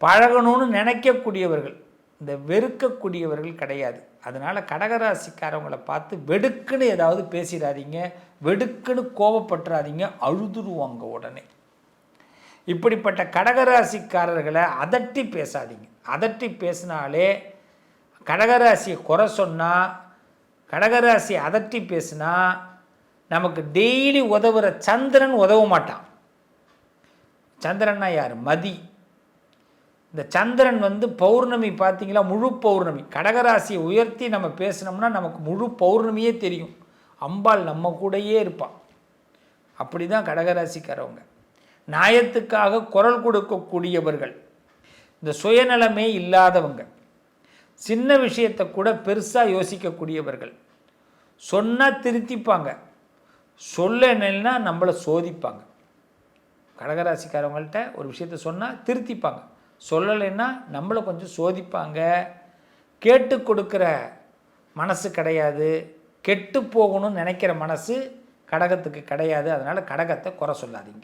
பழகணும்னு நினைக்கக்கூடியவர்கள். இந்த வெறுக்கக்கூடியவர்கள் கிடையாது. அதனால் கடகராசிக்காரவங்களை பார்த்து வெடுக்குன்னு ஏதாவது பேசிடாதீங்க. வெடுக்குன்னு கோபப்பட்டுறாதீங்க. அழுதுருவாங்க உடனே. இப்படிப்பட்ட கடகராசிக்காரர்களை அதட்டி பேசாதீங்க. அதட்டி பேசினாலே கடகராசியை குறை சொன்னால் கடகராசி அதட்டி பேசினா நமக்கு டெய்லி உதவுற சந்திரன் உதவ மாட்டான். சந்திரன்னா யார்? மதி. இந்த சந்திரன் வந்து பௌர்ணமி பார்த்தீங்களா? முழு பௌர்ணமி. கடகராசியை உயர்த்தி நம்ம பேசினோம்னா நமக்கு முழு பௌர்ணமியே தெரியும். அம்பாள் நம்ம கூடயே இருப்பாள் அப்படி தான் கடகராசிக்காரவங்க. நியாயத்துக்காக குரல் கொடுக்கக்கூடியவர்கள். இந்த சுயநலமே இல்லாதவங்க. சின்ன விஷயத்தை கூட பெருசாக யோசிக்கக்கூடியவர்கள். சொன்னால் திருத்திப்பாங்க. சொல்லலைன்னா நம்மளை சோதிப்பாங்க. கடகராசிக்காரவங்கள்ட்ட ஒரு விஷயத்த சொன்னால் திருத்திப்பாங்க. சொல்லலைன்னா நம்மளை கொஞ்சம் சோதிப்பாங்க. கேட்டு கொடுக்குற மனசு கிடையாது. கெட்டு போகணும்னு நினைக்கிற மனசு கடகத்துக்கு கிடையாது. அதனால் கடகத்தை குறை சொல்லாதீங்க.